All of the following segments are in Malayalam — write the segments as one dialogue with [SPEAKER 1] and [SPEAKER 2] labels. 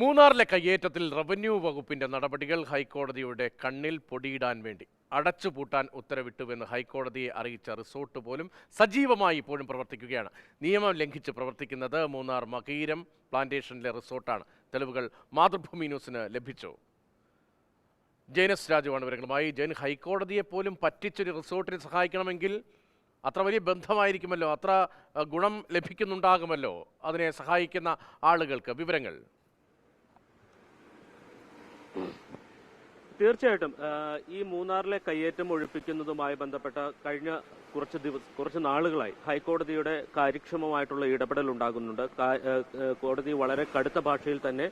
[SPEAKER 1] മൂന്നാറിലെ കയ്യേറ്റത്തിൽ റവന്യൂ വകുപ്പിന്റെ നടപടികൾ ഹൈക്കോടതിയുടെ കണ്ണിൽ പൊടിയിടാൻ വേണ്ടി അടച്ചുപൂട്ടാൻ ഉത്തരവിട്ടുവെന്ന് ഹൈക്കോടതിയെ അറിയിച്ച റിസോർട്ട് പോലും സജീവമായി ഇപ്പോഴും പ്രവർത്തിക്കുകയാണ്. നിയമം ലംഘിച്ച് പ്രവർത്തിക്കുന്നത് മൂന്നാർ മകീരം പ്ലാന്റേഷനിലെ റിസോർട്ടാണ്. തെളിവുകൾ മാതൃഭൂമി ന്യൂസിന് ലഭിച്ചു. ജൈനസ് രാജുവാണ് വിവരങ്ങളുമായി. ജൈൻ ഹൈക്കോടതിയെ പോലും പറ്റിച്ചൊരു റിസോർട്ടിനെ സഹായിക്കണമെങ്കിൽ അത്ര വലിയ ബന്ധമായിരിക്കുമല്ലോ. അത്ര ഗുണം ലഭിക്കുന്നുണ്ടാകുമല്ലോ. അതിനെ സഹായിക്കുന്ന ആളുകൾക്ക് വിവരങ്ങൾ.
[SPEAKER 2] തീർച്ചയായിട്ടും ഈ മൂന്നാറിലെ കയ്യേറ്റം ഒഴിപ്പിക്കുന്നതുമായി ബന്ധപ്പെട്ട കഴിഞ്ഞ കുറച്ച് ദിവസം കുറച്ച് നാളുകളായി ഹൈക്കോടതിയുടെ കാര്യക്ഷമമായിട്ടുള്ള ഇടപെടൽ ഉണ്ടാകുന്നുണ്ട്. കോടതി വളരെ കടുത്ത ഭാഷയിൽ തന്നെ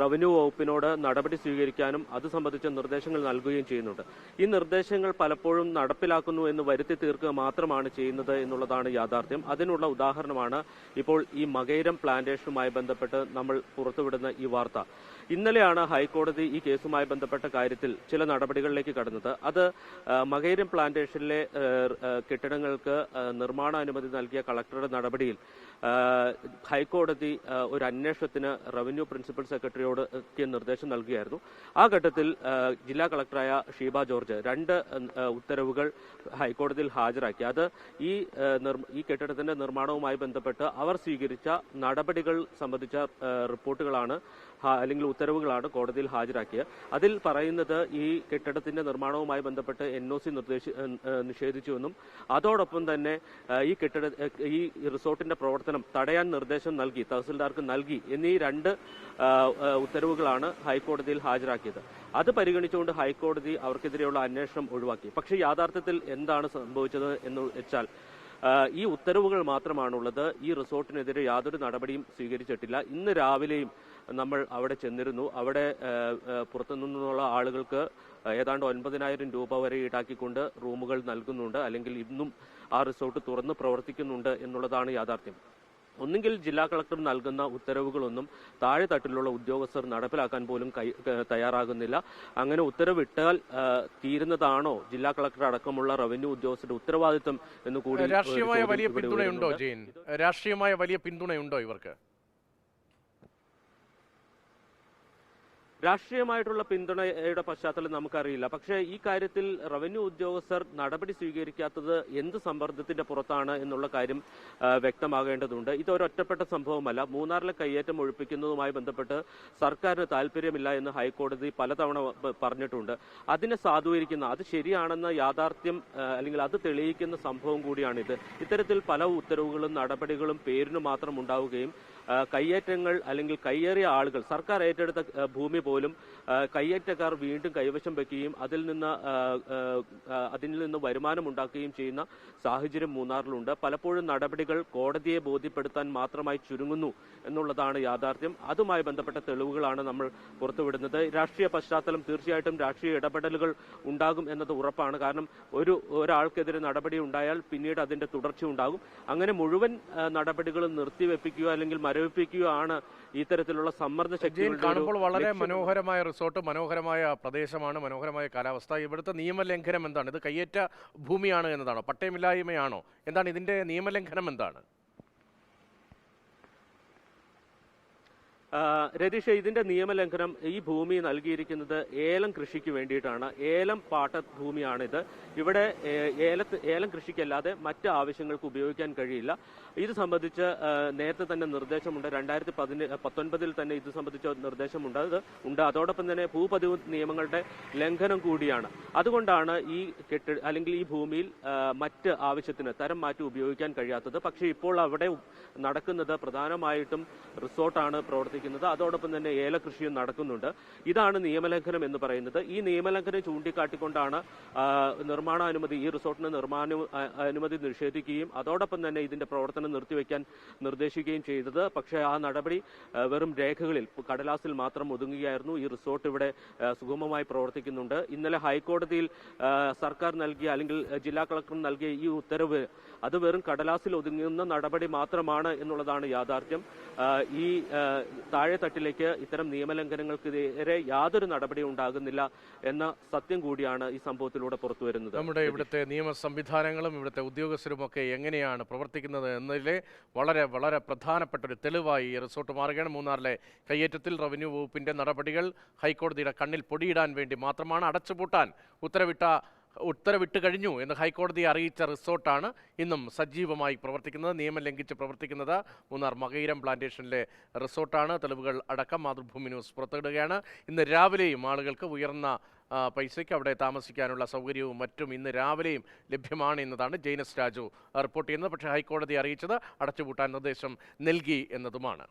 [SPEAKER 2] റവന്യൂ വകുപ്പിനോട് നടപടി സ്വീകരിക്കാനും അത് സംബന്ധിച്ച നിർദ്ദേശങ്ങൾ നൽകുകയും ചെയ്യുന്നുണ്ട്. ഈ നിർദ്ദേശങ്ങൾ പലപ്പോഴും നടപ്പിലാക്കുന്നു എന്ന് വരുത്തി തീർക്കുക മാത്രമാണ് ചെയ്യുന്നത് എന്നുള്ളതാണ് യാഥാർത്ഥ്യം. അതിനുള്ള ഉദാഹരണമാണ് ഇപ്പോൾ ഈ മകൈരം പ്ലാന്റേഷനുമായി ബന്ധപ്പെട്ട് നമ്മൾ പുറത്തുവിടുന്ന ഈ വാർത്ത. ഇന്നലെയാണ് ഹൈക്കോടതി ഈ കേസുമായി ബന്ധപ്പെട്ട കാര്യത്തിൽ ചില നടപടികളിലേക്ക് കടന്നത്. അത് മകേരം പ്ലാന്റേഷനിലെ കെട്ടിടങ്ങൾക്ക് നിർമ്മാണ നിർമ്മാണാനുമതി നൽകിയ കളക്ടറുടെ നടപടിയിൽ ഹൈക്കോടതി ഒരു അന്വേഷണത്തിന് റവന്യൂ പ്രിൻസിപ്പൽ സെക്രട്ടറിയോട് നിർദ്ദേശം നൽകുകയായിരുന്നു ആ ഘട്ടത്തിൽ ജില്ലാ കളക്ടറായ ഷീബ ജോർജ് രണ്ട് ഉത്തരവുകൾ ഹൈക്കോടതിയിൽ ഹാജരാക്കി. അത് ഈ ഈ കെട്ടിടത്തിന്റെ നിർമ്മാണവുമായി ബന്ധപ്പെട്ട് അവർ സ്വീകരിച്ച നടപടികൾ സംബന്ധിച്ച റിപ്പോർട്ടുകളാണ് അല്ലെങ്കിൽ ഉത്തരവുകളാണ് കോടതിയിൽ ഹാജരാക്കിയത്. അതിൽ പറയുന്നത് ഈ കെട്ടിടത്തിന്റെ നിർമ്മാണവുമായി ബന്ധപ്പെട്ട് എൻ ഒ സി നിർദ്ദേശി നിഷേധിച്ചുവെന്നും അതോടൊപ്പം തന്നെ ഈ കെട്ടിട ഈ റിസോർട്ടിന്റെ പ്രവർത്തനം തടയാൻ നിർദ്ദേശം നൽകി തഹസിൽദാർക്ക് നൽകി എന്നീ രണ്ട് ഉത്തരവുകളാണ് ഹൈക്കോടതിയിൽ ഹാജരാക്കിയത്. അത് പരിഗണിച്ചുകൊണ്ട് ഹൈക്കോടതി അവർക്കെതിരെയുള്ള അന്വേഷണം ഒഴിവാക്കി. പക്ഷേ യാഥാർത്ഥ്യത്തിൽ എന്താണ് സംഭവിച്ചത് എന്ന് വെച്ചാൽ ഈ ഉത്തരവുകൾ മാത്രമാണുള്ളത്. ഈ റിസോർട്ടിനെതിരെ യാതൊരു നടപടിയും സ്വീകരിച്ചിട്ടില്ല. ഇന്ന് രാവിലെയും നമ്മൾ അവിടെ ചെന്നിരുന്നു. അവിടെ ആ, ആ, പുറത്തു നിന്നുള്ള ആളുകൾക്ക് ഏതാണ്ട് ഒൻപതിനായിരം രൂപ വരെ ഈടാക്കിക്കൊണ്ട് റൂമുകൾ നൽകുന്നുണ്ട്. അല്ലെങ്കിൽ ഇന്നും ആ റിസോർട്ട് തുറന്ന് പ്രവർത്തിക്കുന്നുണ്ട് എന്നുള്ളതാണ് യാഥാർത്ഥ്യം. ഒന്നുകിൽ ജില്ലാ കളക്ടർ നൽകുന്ന ഉത്തരവുകളൊന്നും താഴെ തട്ടിലുള്ള ഉദ്യോഗസ്ഥർ നടപ്പിലാക്കാൻ പോലും തയ്യാറാകുന്നില്ല. അങ്ങനെ ഉത്തരവിട്ടാൽ തീരുന്നതാണോ ജില്ലാ കളക്ടർ അടക്കമുള്ള റവന്യൂ ഉദ്യോഗസ്ഥരുടെ ഉത്തരവാദിത്വം എന്ന് കൂടി
[SPEAKER 1] രാഷ്ട്രീയമായ വലിയ പിന്തുണയുണ്ടോ ജെയിൻ? രാഷ്ട്രീയമായ വലിയ പിന്തുണയുണ്ടോ ഇവർക്ക്?
[SPEAKER 2] രാഷ്ട്രീയമായിട്ടുള്ള പിന്തുണയുടെ പശ്ചാത്തലം നമുക്കറിയില്ല. പക്ഷേ ഈ കാര്യത്തിൽ റവന്യൂ ഉദ്യോഗസ്ഥർ നടപടി സ്വീകരിക്കാത്തത് എന്ത് സമ്മർദ്ദത്തിന്റെ പുറത്താണ് എന്നുള്ള കാര്യം വ്യക്തമാകേണ്ടതുണ്ട്. ഇത് ഒരൊറ്റപ്പെട്ട സംഭവമല്ല. മൂന്നാറിലെ കയ്യേറ്റം ഒഴിപ്പിക്കുന്നതുമായി ബന്ധപ്പെട്ട് സർക്കാരിന് താല്പര്യമില്ല എന്ന് ഹൈക്കോടതി പലതവണ പറഞ്ഞിട്ടുണ്ട്. അതിനെ സാധൂകരിക്കുന്ന അത് ശരിയാണെന്ന യാഥാർത്ഥ്യം അല്ലെങ്കിൽ അത് തെളിയിക്കുന്ന സംഭവം കൂടിയാണിത് ഇത്തരത്തിൽ പല ഉത്തരവുകളും നടപടികളും പേരിന് മാത്രം ഉണ്ടാവുകയും കയ്യേറ്റങ്ങൾ അല്ലെങ്കിൽ കയ്യേറിയ ആളുകൾ സർക്കാർ ഏറ്റെടുത്ത ഭൂമി പോലും കയ്യേറ്റക്കാർ വീണ്ടും കൈവശം വെക്കുകയും അതിൽ നിന്ന് അതിൽ നിന്ന് വരുമാനം ഉണ്ടാക്കുകയും ചെയ്യുന്ന സാഹചര്യം മൂന്നാറിലുണ്ട്. പലപ്പോഴും നടപടികൾ കോടതിയെ ബോധ്യപ്പെടുത്താൻ മാത്രമായി ചുരുങ്ങുന്നു എന്നുള്ളതാണ് യാഥാർത്ഥ്യം. അതുമായി ബന്ധപ്പെട്ട തെളിവുകളാണ് നമ്മൾ പുറത്തുവിടുന്നത്. രാഷ്ട്രീയ പശ്ചാത്തലം തീർച്ചയായിട്ടും രാഷ്ട്രീയ ഇടപെടലുകൾ ഉണ്ടാകും എന്നത് ഉറപ്പാണ്. കാരണം ഒരു ഒരാൾക്കെതിരെ നടപടി ഉണ്ടായാൽ പിന്നീട് അതിന്റെ തുടർച്ച ഉണ്ടാകും. അങ്ങനെ മുഴുവൻ നടപടികളും നിർത്തിവെപ്പിക്കുകയോ അല്ലെങ്കിൽ മരവിപ്പിക്കുകയോ ആണ് ഇത്തരത്തിലുള്ള സമ്മർദ്ദ ശക്തി
[SPEAKER 1] കാണുമ്പോൾ വളരെ
[SPEAKER 2] ലക്ഷ്യം.
[SPEAKER 1] മനോഹരമായ റിസോർട്ട് മനോഹരമായ പ്രദേശമാണ് മനോഹരമായ കാലാവസ്ഥ. ഇവിടുത്തെ നിയമലംഘനം എന്താണ്? ഇത് കയ്യേറ്റ ഭൂമിയാണ് എന്നതാണോ? പട്ടയമില്ലായ്മയാണോ? എന്താണ് ഇതിന്റെ നിയമലംഘനം എന്താണ്?
[SPEAKER 2] രതീഷ് ഇതിന്റെ നിയമലംഘനം ഈ ഭൂമി നൽകിയിരിക്കുന്നത് ഏലം കൃഷിക്ക് വേണ്ടിയിട്ടാണ്. ഏലം പാട്ട ഭൂമിയാണിത് ഇവിടെ ഏലത്ത് ഏലം കൃഷിക്കല്ലാതെ മറ്റ് ആവശ്യങ്ങൾക്ക് ഉപയോഗിക്കാൻ കഴിയില്ല. ഇത് സംബന്ധിച്ച് നേരത്തെ തന്നെ നിർദ്ദേശമുണ്ട്. രണ്ടായിരത്തി പതിന പത്തൊൻപതിൽ തന്നെ ഇത് സംബന്ധിച്ച നിർദ്ദേശമുണ്ട്. അത് ഉണ്ട്. അതോടൊപ്പം തന്നെ ഭൂപതിവ് നിയമങ്ങളുടെ ലംഘനം കൂടിയാണ്. അതുകൊണ്ടാണ് ഈ കെട്ടി അല്ലെങ്കിൽ ഈ ഭൂമിയിൽ മറ്റ് ആവശ്യത്തിന് തരം മാറ്റി ഉപയോഗിക്കാൻ കഴിയാത്തത്. പക്ഷേ ഇപ്പോൾ അവിടെ നടക്കുന്നത് പ്രധാനമായിട്ടും റിസോർട്ടാണ് പ്രവർത്തിക്കുന്നത് അതോടൊപ്പം തന്നെ ഏലകൃഷിയും നടക്കുന്നുണ്ട്. ഇതാണ് നിയമലംഘനം എന്ന് പറയുന്നത്. ഈ നിയമലംഘനം ചൂണ്ടിക്കാട്ടിക്കൊണ്ടാണ് നിർമ്മാണാനുമതി ഈ റിസോർട്ടിന് നിർമ്മാണ അനുമതി നിഷേധിക്കുകയും അതോടൊപ്പം തന്നെ ഇതിന്റെ പ്രവർത്തനം നിർത്തിവെക്കാൻ നിർദ്ദേശിക്കുകയും ചെയ്തത്. പക്ഷേ ആ നടപടി വെറും രേഖകളിൽ കടലാസിൽ മാത്രം ഒതുങ്ങുകയായിരുന്നു. ഈ റിസോർട്ട് ഇവിടെ സുഗമമായി പ്രവർത്തിക്കുന്നുണ്ട്. ഇന്നലെ ഹൈക്കോടതിയിൽ സർക്കാർ നൽകിയ അല്ലെങ്കിൽ ജില്ലാ കളക്ടർ നൽകിയ ഈ ഉത്തരവ് അത് വെറും കടലാസിൽ ഒതുങ്ങുന്ന നടപടി മാത്രമാണ് എന്നുള്ളതാണ് യാഥാർത്ഥ്യം. ഈ താഴെത്തട്ടിലേക്ക് ഇത്തരം നിയമലംഘനങ്ങൾക്കെതിരെ യാതൊരു നടപടി ഉണ്ടാകുന്നില്ല എന്ന സത്യം കൂടിയാണ് ഈ സംഭവത്തിലൂടെ പുറത്തു വരുന്നത്.
[SPEAKER 1] നമ്മുടെ ഇവിടുത്തെ നിയമ സംവിധാനങ്ങളും ഇവിടുത്തെ ഉദ്യോഗസ്ഥരും ഒക്കെ എങ്ങനെയാണ് പ്രവർത്തിക്കുന്നത് എന്നതിലെ വളരെ വളരെ പ്രധാനപ്പെട്ട ഒരു തെളിവായി റിസോർട്ട് മാറുകയാണ്. മൂന്നാറിലെ കയ്യേറ്റത്തിൽ റവന്യൂ വകുപ്പിന്റെ നടപടികൾ ഹൈക്കോടതിയുടെ കണ്ണിൽ പൊടിയിടാൻ വേണ്ടി മാത്രമാണ് അടച്ചുപൂട്ടാൻ ഉത്തരവിട്ട ഉത്തരവിട്ട് കഴിഞ്ഞു എന്ന് ഹൈക്കോടതി അറിയിച്ച റിസോർട്ടാണ് ഇന്നും സജീവമായി പ്രവർത്തിക്കുന്നത്. നിയമം ലംഘിച്ച് പ്രവർത്തിക്കുന്നത് മൂന്നാർ മകയിരം പ്ലാന്റേഷനിലെ റിസോർട്ടാണ്. തെളിവുകൾ അടക്കം മാതൃഭൂമി ന്യൂസ് പുറത്തുവിടുകയാണ്. ഇന്ന് രാവിലെയും ആളുകൾക്ക് ഉയർന്ന പൈസയ്ക്ക് അവിടെ താമസിക്കാനുള്ള സൗകര്യവും മറ്റും ഇന്ന് രാവിലെയും ലഭ്യമാണ് എന്നതാണ് ജെയിനസ് രാജു റിപ്പോർട്ട് ചെയ്യുന്നത്. പക്ഷേ ഹൈക്കോടതി അറിയിച്ചത് അടച്ചുപൂട്ടാൻ നിർദ്ദേശം നൽകി എന്നതുമാണ്.